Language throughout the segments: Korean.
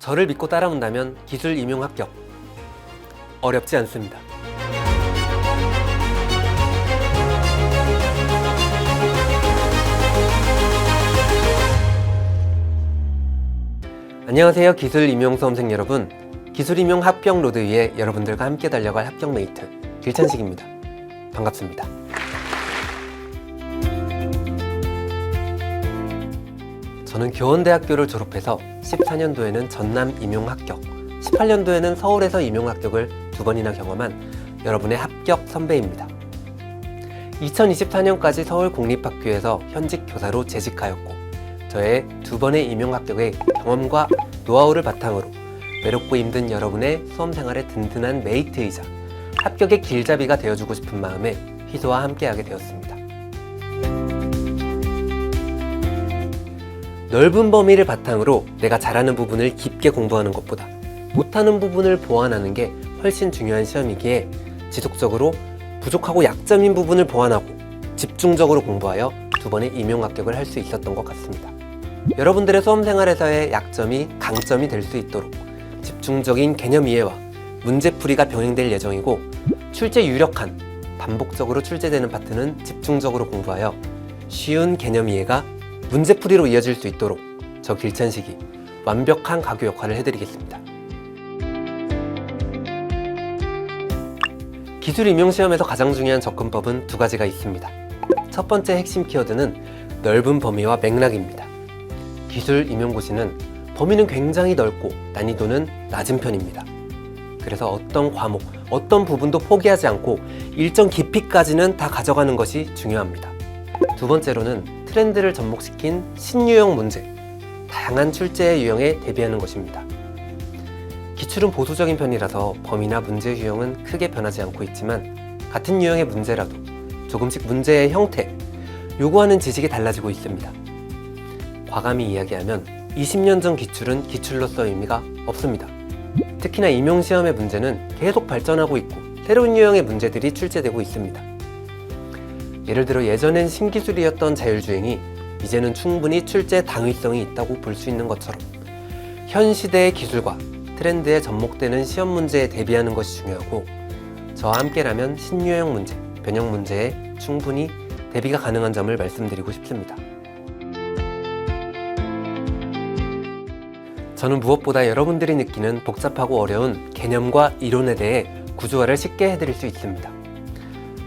저를 믿고 따라온다면 기술 임용 합격. 어렵지 않습니다. 안녕하세요. 기술 임용 수험생 여러분. 기술 임용 합격 로드 위에 여러분들과 함께 달려갈 합격 메이트 길찬식입니다. 반갑습니다. 저는 교원대학교를 졸업해서 14년도에는 전남 임용 합격, 18년도에는 서울에서 임용 합격을 두 번이나 경험한 여러분의 합격 선배입니다. 2024년까지 서울 공립학교에서 현직 교사로 재직하였고, 저의 두 번의 임용 합격의 경험과 노하우를 바탕으로 외롭고 힘든 여러분의 수험 생활의 든든한 메이트이자 합격의 길잡이가 되어주고 싶은 마음에 희소와 함께하게 되었습니다. 넓은 범위를 바탕으로 내가 잘하는 부분을 깊게 공부하는 것보다 못하는 부분을 보완하는 게 훨씬 중요한 시험이기에 지속적으로 부족하고 약점인 부분을 보완하고 집중적으로 공부하여 두 번의 임용 합격을 할 수 있었던 것 같습니다. 여러분들의 수험 생활에서의 약점이 강점이 될 수 있도록 집중적인 개념 이해와 문제풀이가 병행될 예정이고 출제 유력한 반복적으로 출제되는 파트는 집중적으로 공부하여 쉬운 개념 이해가 문제풀이로 이어질 수 있도록 저 길찬식이 완벽한 가교 역할을 해드리겠습니다. 기술 임용 시험에서 가장 중요한 접근법은 두 가지가 있습니다. 첫 번째 핵심 키워드는 넓은 범위와 맥락입니다. 기술 임용고시는 범위는 굉장히 넓고 난이도는 낮은 편입니다. 그래서 어떤 과목, 어떤 부분도 포기하지 않고 일정 깊이까지는 다 가져가는 것이 중요합니다. 두 번째로는 트렌드를 접목시킨 신유형 문제, 다양한 출제 유형에 대비하는 것입니다. 기출은 보수적인 편이라서 범위나 문제 유형은 크게 변하지 않고 있지만 같은 유형의 문제라도 조금씩 문제의 형태, 요구하는 지식이 달라지고 있습니다. 과감히 이야기하면 20년 전 기출은 기출로서 의미가 없습니다. 특히나 임용시험의 문제는 계속 발전하고 있고 새로운 유형의 문제들이 출제되고 있습니다. 예를 들어 예전엔 신기술이었던 자율주행이 이제는 충분히 출제 당위성이 있다고 볼 수 있는 것처럼 현 시대의 기술과 트렌드에 접목되는 시험 문제에 대비하는 것이 중요하고 저와 함께라면 신유형 문제, 변형 문제에 충분히 대비가 가능한 점을 말씀드리고 싶습니다. 저는 무엇보다 여러분들이 느끼는 복잡하고 어려운 개념과 이론에 대해 구조화를 쉽게 해드릴 수 있습니다.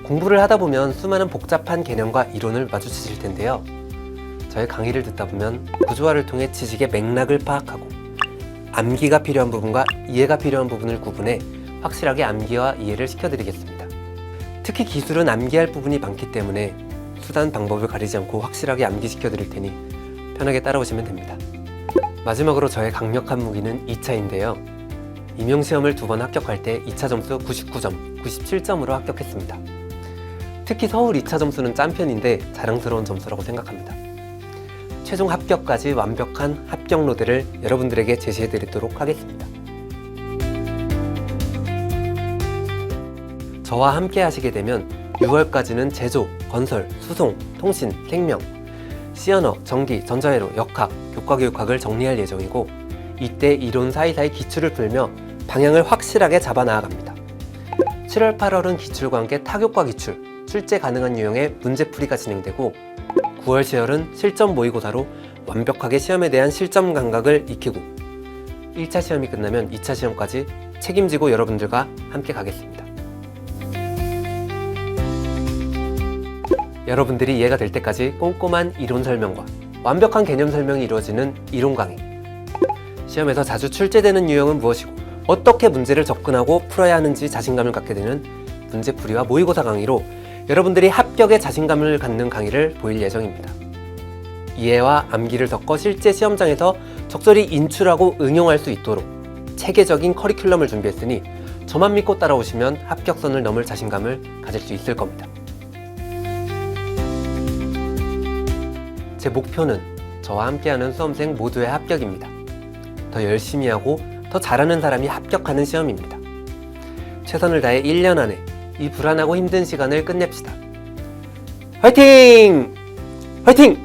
공부를 하다 보면 수많은 복잡한 개념과 이론을 마주치실 텐데요. 저의 강의를 듣다 보면 구조화를 통해 지식의 맥락을 파악하고 암기가 필요한 부분과 이해가 필요한 부분을 구분해 확실하게 암기와 이해를 시켜드리겠습니다. 특히 기술은 암기할 부분이 많기 때문에 수단 방법을 가리지 않고 확실하게 암기시켜 드릴 테니 편하게 따라오시면 됩니다. 마지막으로 저의 강력한 무기는 2차인데요. 임용시험을 두 번 합격할 때 2차 점수 99점, 97점으로 합격했습니다. 특히 서울 2차 점수는 짠 편인데 자랑스러운 점수라고 생각합니다. 최종 합격까지 완벽한 합격 로드를 여러분들에게 제시해 드리도록 하겠습니다. 저와 함께 하시게 되면 6월까지는 제조, 건설, 수송, 통신, 생명, 시언어, 전기, 전자회로, 역학, 교과교육학을 정리할 예정이고 이때 이론 사이사이 기출을 풀며 방향을 확실하게 잡아 나아갑니다. 7월, 8월은 기출과 함께 타교과 기출, 출제 가능한 유형의 문제풀이가 진행되고 9월, 10월은 실전 모의고사로 완벽하게 시험에 대한 실전 감각을 익히고 1차 시험이 끝나면 2차 시험까지 책임지고 여러분들과 함께 가겠습니다. 여러분들이 이해가 될 때까지 꼼꼼한 이론 설명과 완벽한 개념 설명이 이루어지는 이론 강의. 시험에서 자주 출제되는 유형은 무엇이고 어떻게 문제를 접근하고 풀어야 하는지 자신감을 갖게 되는 문제풀이와 모의고사 강의로 여러분들이 합격에 자신감을 갖는 강의를 보일 예정입니다. 이해와 암기를 섞어 실제 시험장에서 적절히 인출하고 응용할 수 있도록 체계적인 커리큘럼을 준비했으니 저만 믿고 따라오시면 합격선을 넘을 자신감을 가질 수 있을 겁니다. 제 목표는 저와 함께하는 수험생 모두의 합격입니다. 더 열심히 하고 더 잘하는 사람이 합격하는 시험입니다. 최선을 다해 1년 안에 이 불안하고 힘든 시간을 끝냅시다. 화이팅! 화이팅!